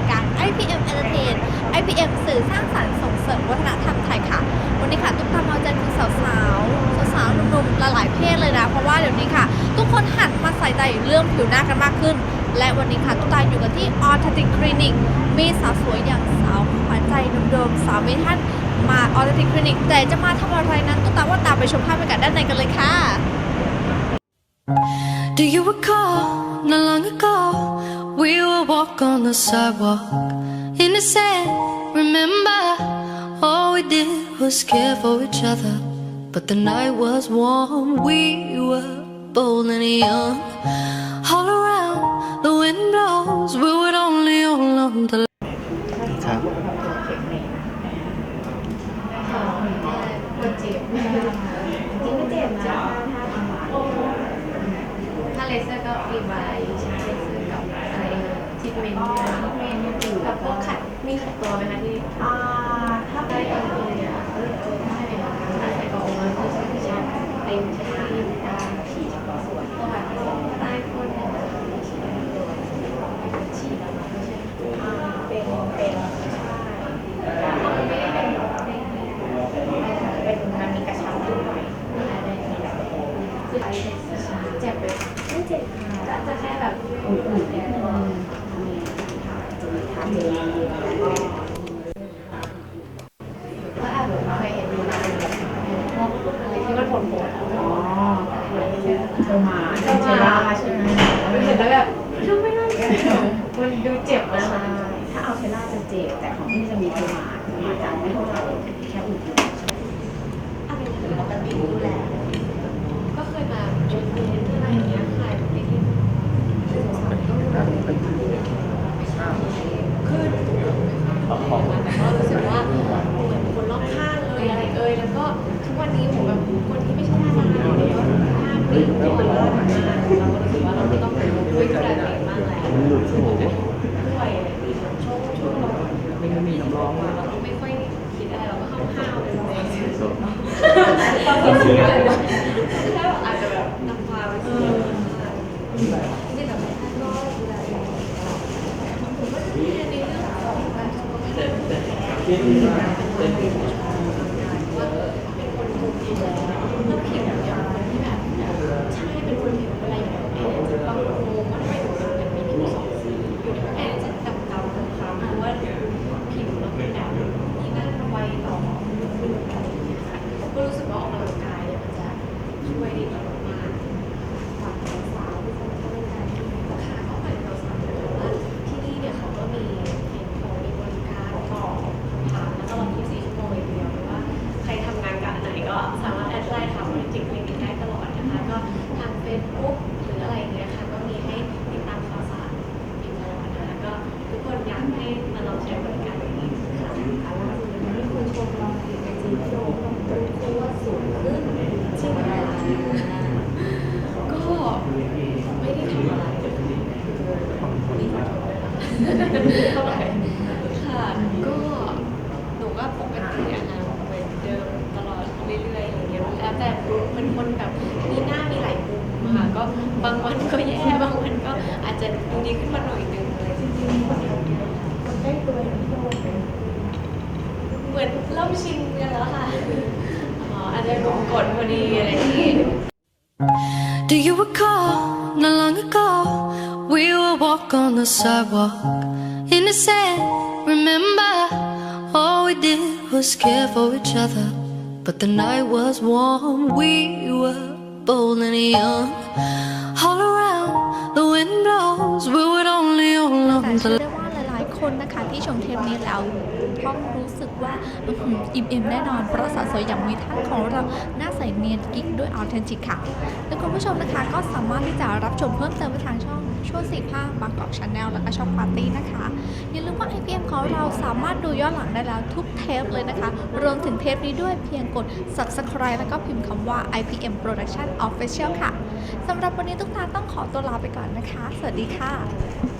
ายการ IPM Entertain IPM สื่อสร้างสรรค์ส่งเสริมวัฒนธรรมไทยค่ะ วันนี้ค่ะตุ๊กตามาเจอคุณสาวๆสาวหนุ่มๆหลายๆเพศเลยนะ เพราะว่าเดี๋ยวนี้ค่ะ ทุกคนหันมาใส่ใจเรื่องผิวหน้ากันมากขึ้น และวันนี้ค่ะตุ๊กตาอยู่กันที่ Authentic Clinic มีสาวสวยอย่างสาวขวัญใจเดิมๆสาวเมทันมา Authentic Clinic แต่จะมาทำอะไรนั้นตุ๊กตาว่าตามไปชมภาพบรรยากาศด้านในกันเลยค่ะ Do you recall, not long ago, we would walk on the sidewalk in the sand? Remember, all we did was care for each other. But the night was warm, we were bold and young. ก็มีใบใช้เลเซอร์กับอะไรทิทเมนต์ด้วยกับพวกขัดมีขัดตัวไหมคะที่อ่าถ้าไปตอนตัวเนี่ยเออเจอได้ไหมคะถ้าใส่กระโปรงแล้วคือใช้ที่ชาเต็มใช้ที่ด้านผีเฉพาะส่วนตัวแบบใต้ก้นเนี่ยฉีดเป็นเป็นใช่ถ้ามันไม่ได้เป็นเป็นมันมีกระชับด้วยอะ ก็อาจจะเคยเห็นมืออาชีพเห็นพวกอะไรที่มันผลผลอ๋อเจอมาเจอราใช่ไหมเห็บบดูไม่ได้มันดูเจ็บนะใช่ถ้าเอาเทล่าจะเจ็บแต่ของพี่จะมีเทอร์มาเทอร์มาจะไม่เท่าไหร่แค่อุ่น อะไรปกติดูแลก็เคยมาชุดนี้อะไรอย่างเงี้ยใครที่ที่คือแต่ก็รู้สึกว่าเหมือนคนรอบข้างเลยอะไรเอ่ยแล้วก็ทุกวันนี้ผมแบบคนที่ไม่ใช่ดาราเนี่ยก็หน้าปีทุกคนรอดมากเราก็รู้สึกว่าเราไม่ต้องคุยกับอะไรมากแล้วด้วยช่วงช่วงเราไม่มีน้ำร้ องเราไม่ค่อยคิดอะไรเราก็ห้าวๆเลยตอนที่ซื้ออะไรแค่อาจจะแบบนำพาไปซื้อจริงๆแบบไม่ก็ดูแลผมก็จะมีในเรื่องของการทำงานว่าเป็นคนคุมผิวแล้วผิวอย่างคนที่แบบใช่เป็นคนผิวอะไรอย่างเงี้ยจะบางคนงงว่าทำไมถึงเป็นมีผิวสองสีอยู่ในแอนจะดำดำๆคล้ำๆเพราะว่าผิวเราเป็นแบบนี่นั่นไวต่อก็รู้สึกว่าออกกำลังกายเนี่ยมันจะช่วยได้ดีมากๆฝากสาวๆทุกคนเข้าร่วมกันค่ะก็ฝากสาวๆด้วยว่าที่นี่เนี่ยเขาก็มีเห็นโพมีบริการตอบคำถามตลอด 24 ชั่วโมงเลยทีเดียวไม่ว่า ใครทำงานกับอันไหนก็สามารถแอดไลน์ถามบริจิตคลินิกได้ตลอดนะคะ ก็ทางเฟซบุ๊กหรืออะไรอย่างเงี้ยค่ะ ก็มีให้ติดตามข่าวสารอยู่ตลอดนะคะ ก็ทุกคนอยากให้มาลองใช้บริการนี้ค่ะมีคนชมเราในไอจีชมเราตัวว่าสูงขึ้นจริงไหมก็ไม่ได้ทำอะไรมีคนชมด้วยนะคะ เท่าไหร่ค่ะก็หนูก็ปกติอะค่ะเหมือนเดิมตลอดเรื่อยๆอย่างเงี้ยแล้วแต่เป็นคนแบบมีหน้ามีหลายมุมค่ะก็บางวันก็แย่บางวันก็อาจจะดูดีขึ้นมาหน่อยนึงอะไรจริงๆคนใกล้ตัวอย่างที่โดนเหมือนเริ่มชินกันแล้วค่ะอาจจะกดกดพอดีอะไรอย่ Do you recall, not long ago, walk on the sidewalk in the sand? Remember, all we did was care for each other. But the night was warm, we were bold and young. All around, the wind blows, we would only hold แต่ on เชื่อ to ได้ว่าหลายๆ คนนะคะที่ชมเทปนี้แล้วต้องรู้สึกว่าอื้อหืออิ่มเอมแน่นอน เพราะสาวสวยอย่างมีท่านของเราหน้าใสเนียนกิ๊กด้วยออเทนติกค่ะ และคุณผู้ชมนะคะก็สามารถที่จะรับชมเพิ่มเติมได้ทางช่อง ชั่วสีภาคบางกอกชาแนลแล้วก็ช่องปาร์ตี้นะคะ อย่าลืมว่า IPM ของเราสามารถดูย้อนหลังได้แล้วทุกเทปเลยนะคะ รวมถึงเทปนี้ด้วยเพียงกด subscribe แล้วก็พิมพ์คำว่า IPM Production Official ค่ะสำหรับวันนี้ทุกท่านต้องขอตัวลาไปก่อนนะคะ สวัสดีค่ะ